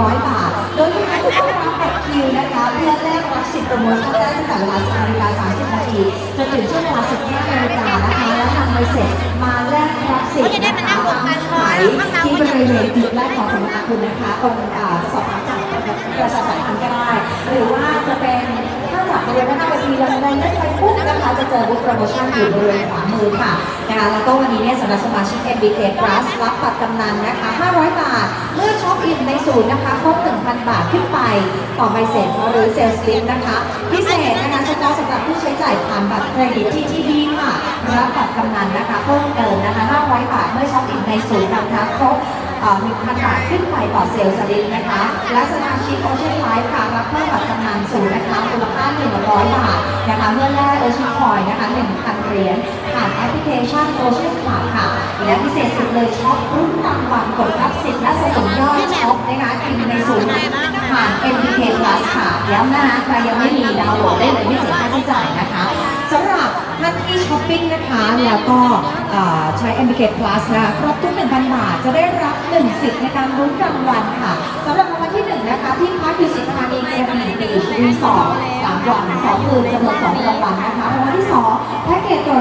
ร้อยบาท โดยลูกค้าจะต้องรับบัตรคิวนะคะ เพื่อแลกรับสิทธิ์โปรโมชั่นได้ตั้งแต่เวลา10นาฬิกา30นาทีจนถึงช่วงเวลา15นาฬิกานะคะ แล้วนำใบเสร็จมาแลกรับสิทธิ์นะคะขายที่บริเวณจุดแรกของสำนักคุณนะคะตรงอ่าจะสอบถามจากประชาสัมพันธ์ก็ได้ หรือว่าจะเป็นถ้าจากบริเวณหน้า เวทีเราในเล่นไปปุ๊บนะคะจะเจอบูธโปรโมชั่นอยู่บริเวณขวามือค่ะนะคะแล้วก็วันนี้เนี่ยสำหรับสมาชิก MBK Plus รับบัตรกำนันนะคะ 500 บาท เมื่อช็อปอินในศูนย์นะคะครบ 1,000 บาทขึ้นไปต่อใบเสร็จหรือเซลล์สลิปนะคะพิเศษนะคะเฉพาะสำหรับผู้ใช้จ่ายผ่านบัตรเครดิตที่ที่ดีค่ะรับบัตรกำนันนะคะเพิ่มเติมนะคะ 500 บาท เมื่อช็อปอินในศูนย์นะคะครบเอ่อ1,000 บาทขึ้นไปต่อเซลล์สลิปนะคะและสมาชิกโอเชียนไลฟ์ค่ะรับเพิ่มบัตรกำนันศูนย์นะคะ เมื่อแลกโอชียนคอยนะคะ1,000เหรียญผ่านแอปพลิเคชันโอเชียนคลับค่ะ และพิเศษสุดเลยช็อปรุ่นรางวัลกดรับสิทธิ์และสะสมยอดช็อปนะคะกินในศูนย์ผ่าน MPK Plus ค่ะย้ำนะคะใครยังไม่มีดาวน์โหลดได้เลยไม่เสียค่าใช้จ่ายนะคะสำหรับท่านที่ช้อปปิ้งนะคะ แล้วก็เอ่อใช้ MPK Plus นะคะครบทุก1,000 บาทจะได้รับ1สิทธิ์ในการลุ้นรางวัลค่ะสำหรับรางวัลที่ 1 นะคะ ที่พักอยู่สิทธานีเกมหนึ่งปีรีสอร์ท สามวันสองหมื่นจำนวนสองรางวัลนะคะรางวัลที่สองแพ็กเกจตัว